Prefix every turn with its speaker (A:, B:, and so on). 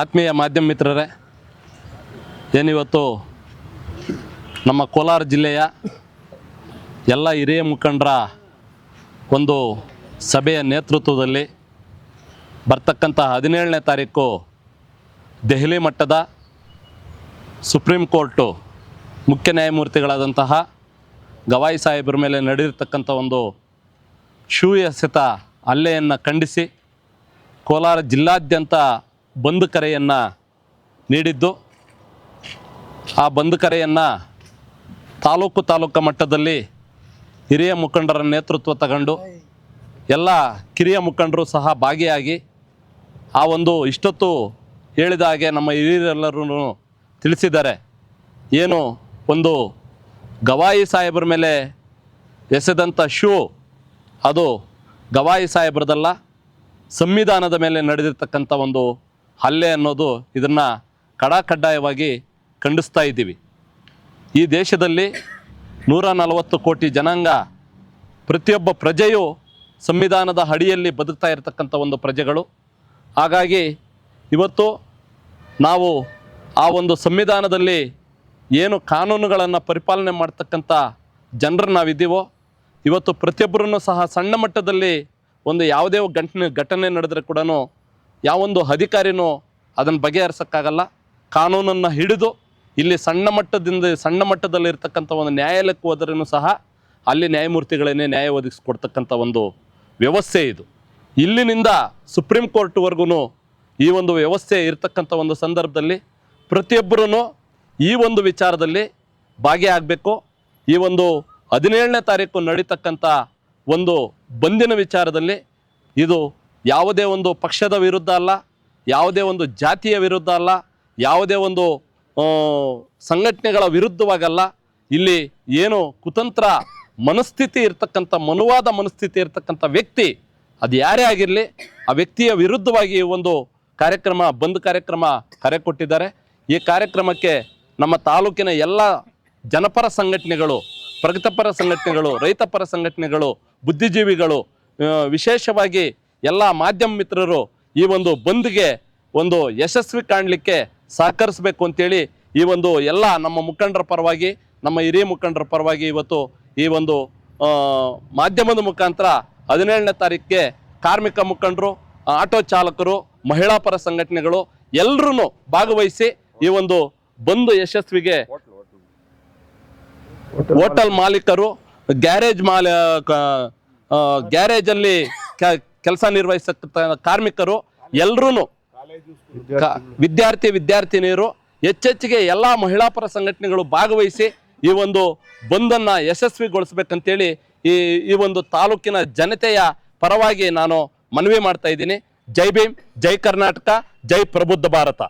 A: ಆತ್ಮೀಯ ಮಾಧ್ಯಮ ಮಿತ್ರರೇ, ಏನಿವತ್ತು ನಮ್ಮ ಕೋಲಾರ ಜಿಲ್ಲೆಯ ಎಲ್ಲ ಹಿರಿಯ ಮುಖಂಡರ ಒಂದು ಸಭೆಯ ನೇತೃತ್ವದಲ್ಲಿ ಬರ್ತಕ್ಕಂಥ ಹದಿನೇಳನೇ ತಾರೀಕು ದೆಹಲಿ ಮಟ್ಟದ ಸುಪ್ರೀಂ ಕೋರ್ಟು ಮುಖ್ಯ ನ್ಯಾಯಮೂರ್ತಿಗಳಾದಂತಹ ಗವಾಯಿ ಸಾಹೇಬರ ಮೇಲೆ ನಡೆದಿರ್ತಕ್ಕಂಥ ಒಂದು ಶೂಯಸಿತ ಹಲ್ಲೆಯನ್ನು ಖಂಡಿಸಿ ಕೋಲಾರ ಜಿಲ್ಲಾದ್ಯಂತ ಬಂದ್ ಕರೆಯನ್ನು ನೀಡಿದ್ದು. ಆ ಬಂದ್ ಕರೆಯನ್ನು ತಾಲೂಕು ತಾಲೂಕು ಮಟ್ಟದಲ್ಲಿ ಹಿರಿಯ ಮುಖಂಡರ ನೇತೃತ್ವ ತಗೊಂಡು ಎಲ್ಲ ಕಿರಿಯ ಮುಖಂಡರು ಸಹ ಭಾಗಿಯಾಗಿ ಆ ಒಂದು ಇಷ್ಟೊತ್ತು ಹೇಳಿದ ಹಾಗೆ ನಮ್ಮ ಹಿರಿಯರೆಲ್ಲರೂ ತಿಳಿಸಿದ್ದಾರೆ. ಏನು ಒಂದು ಗವಾಯಿ ಸಾಹೇಬರ ಮೇಲೆ ಎಸೆದಂಥ ಶೂ ಅದು ಗವಾಯಿ ಸಾಹೇಬರದಲ್ಲ. ಸಂವಿಧಾನದ ಮೇಲೆ ನಡೆದಿರ್ತಕ್ಕಂಥ ಒಂದು ಹಲ್ಲೆ ಅನ್ನೋದು ಇದನ್ನು ಕಡಾಕಡ್ಡಾಯವಾಗಿ ಖಂಡಿಸ್ತಾ ಇದ್ದೀವಿ. ಈ ದೇಶದಲ್ಲಿ ನೂರ ನಲವತ್ತು ಕೋಟಿ ಜನಾಂಗ ಪ್ರತಿಯೊಬ್ಬ ಪ್ರಜೆಯು ಸಂವಿಧಾನದ ಅಡಿಯಲ್ಲಿ ಬದುಕ್ತಾ ಇರತಕ್ಕಂಥ ಒಂದು ಪ್ರಜೆಗಳು. ಹಾಗಾಗಿ ಇವತ್ತು ನಾವು ಆ ಒಂದು ಸಂವಿಧಾನದಲ್ಲಿ ಏನು ಕಾನೂನುಗಳನ್ನು ಪರಿಪಾಲನೆ ಮಾಡ್ತಕ್ಕಂಥ ಜನರು ನಾವಿದ್ದೀವೋ, ಇವತ್ತು ಪ್ರತಿಯೊಬ್ಬರನ್ನು ಸಹ ಸಣ್ಣ ಮಟ್ಟದಲ್ಲಿ ಒಂದು ಯಾವುದೇ ಘಟನೆ ಘಟನೆ ನಡೆದರೆ ಕೂಡ ಯಾವೊಂದು ಅಧಿಕಾರಿನೂ ಅದನ್ನು ಬಗೆಹರಿಸೋಕ್ಕಾಗಲ್ಲ. ಕಾನೂನನ್ನು ಹಿಡಿದು ಇಲ್ಲಿ ಸಣ್ಣ ಮಟ್ಟದಿಂದ ಸಣ್ಣ ಮಟ್ಟದಲ್ಲಿರ್ತಕ್ಕಂಥ ಒಂದು ನ್ಯಾಯಾಲಯಕ್ಕೆ ಹೋದ್ರೂ ಸಹ ಅಲ್ಲಿ ನ್ಯಾಯಮೂರ್ತಿಗಳನ್ನೇ ನ್ಯಾಯ ಒದಗಿಸ್ಕೊಡ್ತಕ್ಕಂಥ ಒಂದು ವ್ಯವಸ್ಥೆ ಇದು. ಇಲ್ಲಿನಿಂದ ಸುಪ್ರೀಂ ಕೋರ್ಟ್ವರೆಗೂ ಈ ಒಂದು ವ್ಯವಸ್ಥೆ ಇರತಕ್ಕಂಥ ಒಂದು ಸಂದರ್ಭದಲ್ಲಿ ಪ್ರತಿಯೊಬ್ಬರೂ ಈ ಒಂದು ವಿಚಾರದಲ್ಲಿ ಭಾಗಿಯಾಗಬೇಕು. ಈ ಒಂದು ಹದಿನೇಳನೇ ತಾರೀಕು ನಡೀತಕ್ಕಂಥ ಒಂದು ಬಂದಿನ ವಿಚಾರದಲ್ಲಿ ಇದು ಯಾವುದೇ ಒಂದು ಪಕ್ಷದ ವಿರುದ್ಧ ಅಲ್ಲ, ಯಾವುದೇ ಒಂದು ಜಾತಿಯ ವಿರುದ್ಧ ಅಲ್ಲ, ಯಾವುದೇ ಒಂದು ಸಂಘಟನೆಗಳ ವಿರುದ್ಧವಾಗಲ್ಲ. ಇಲ್ಲಿ ಏನು ಕುತಂತ್ರ ಮನಸ್ಥಿತಿ ಇರ್ತಕ್ಕಂಥ, ಮನುವಾದ ಮನಸ್ಥಿತಿ ಇರ್ತಕ್ಕಂಥ ವ್ಯಕ್ತಿ ಅದು ಯಾರೇ ಆಗಿರಲಿ, ಆ ವ್ಯಕ್ತಿಯ ವಿರುದ್ಧವಾಗಿ ಒಂದು ಕಾರ್ಯಕ್ರಮ, ಬಂದ್ ಕಾರ್ಯಕ್ರಮ ಕರೆ ಕೊಟ್ಟಿದ್ದಾರೆ. ಈ ಕಾರ್ಯಕ್ರಮಕ್ಕೆ ನಮ್ಮ ತಾಲೂಕಿನ ಎಲ್ಲ ಜನಪರ ಸಂಘಟನೆಗಳು, ಪ್ರಗತಿಪರ ಸಂಘಟನೆಗಳು ರೈತಪರ ಸಂಘಟನೆಗಳು, ಬುದ್ಧಿಜೀವಿಗಳು ವಿಶೇಷವಾಗಿ ಎಲ್ಲ ಮಾಧ್ಯಮ ಮಿತ್ರರು ಈ ಒಂದು ಬಂದ್ಗೆ ಒಂದು ಯಶಸ್ವಿ ಕಾಣಲಿಕ್ಕೆ ಸಹಕರಿಸಬೇಕು ಅಂತೇಳಿ ಈ ಒಂದು ಎಲ್ಲ ನಮ್ಮ ಮುಖಂಡರ ಪರವಾಗಿ, ನಮ್ಮ ಹಿರಿಯ ಮುಖಂಡರ ಪರವಾಗಿ ಇವತ್ತು ಈ ಒಂದು ಮಾಧ್ಯಮದ ಮುಖಾಂತರ ಹದಿನೇಳನೇ ತಾರೀಕಿಗೆ ಕಾರ್ಮಿಕ ಮುಖಂಡರು, ಆಟೋ ಚಾಲಕರು, ಮಹಿಳಾ ಪರ ಸಂಘಟನೆಗಳು ಎಲ್ಲರೂ ಭಾಗವಹಿಸಿ ಈ ಒಂದು ಬಂದು ಯಶಸ್ವಿಗೆ ಹೋಟೆಲ್ ಮಾಲೀಕರು, ಗ್ಯಾರೇಜ್ ಮಾಲ ಗ್ಯಾರೇಜಲ್ಲಿ ಕೆಲಸ ನಿರ್ವಹಿಸತಕ್ಕಂಥ ಕಾರ್ಮಿಕರು ಎಲ್ಲರೂ ವಿದ್ಯಾರ್ಥಿ ವಿದ್ಯಾರ್ಥಿನಿಯರು ಹೆಚ್ಚೆಚ್ಚಿಗೆ ಎಲ್ಲ ಮಹಿಳಾ ಪರ ಸಂಘಟನೆಗಳು ಭಾಗವಹಿಸಿ ಈ ಒಂದು ಬಂದನ್ನು ಯಶಸ್ವಿಗೊಳಿಸ್ಬೇಕಂತೇಳಿ ಈ ಈ ಒಂದು ತಾಲೂಕಿನ ಜನತೆಯ ಪರವಾಗಿ ನಾನು ಮನವಿ ಮಾಡ್ತಾ ಇದ್ದೀನಿ. ಜೈ ಭೀಮ್, ಜೈ ಕರ್ನಾಟಕ, ಜೈ ಪ್ರಬುದ್ಧ ಭಾರತ.